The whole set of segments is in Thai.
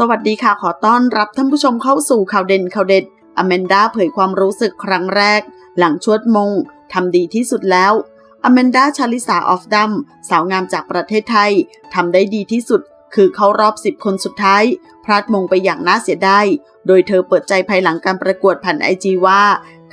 สวัสดีค่ะขอต้อนรับท่านผู้ชมเข้าสู่ข่าวเด่นข่าวเด็ดอแมนดาเผยความรู้สึกครั้งแรก หลังชวดมงทำดีที่สุดแล้วอแมนดาชาลิสาออฟดัมสาวงามจากประเทศไทยทำได้ดีที่สุด คือเข้ารอบ 10 คนสุดท้าย พลาดมงไปอย่างน่าเสียดายโดยเธอเปิดใจภายหลังการประกวดผ่านไอจีว่า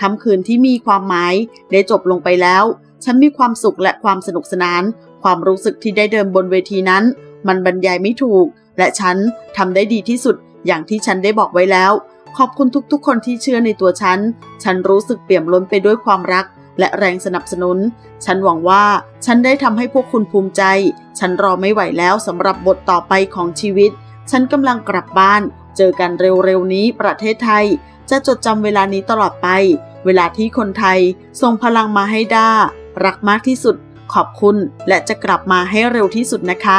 ค่ำคืนที่มีความหมายได้จบลงไปแล้ว ฉันมีความสุขและความสนุกสนาน ความรู้สึกที่ได้เดินบนเวทีนั้น มันบรรยายไม่ถูก และฉันทำได้ดีที่สุดอย่างที่ฉันได้บอกไว้แล้ว ขอบคุณทุกๆ คนที่เชื่อในตัวฉัน ฉันรู้สึกเปี่ยมล้นไปด้วยความรัก และแรงสนับสนุน ฉันหวังว่าฉันได้ทำให้พวกคุณภูมิใจ ฉันรอไม่ไหวแล้วสำหรับบทต่อไปของชีวิต ฉันกำลังกลับบ้าน เจอกันเร็วๆนี้ประเทศไทย จะจดจำเวลานี้ตลอดไป เวลาที่คนไทยส่งพลังมาให้ด้ารักมากที่สุดขอบคุณและจะกลับมาให้เร็วที่สุดนะคะ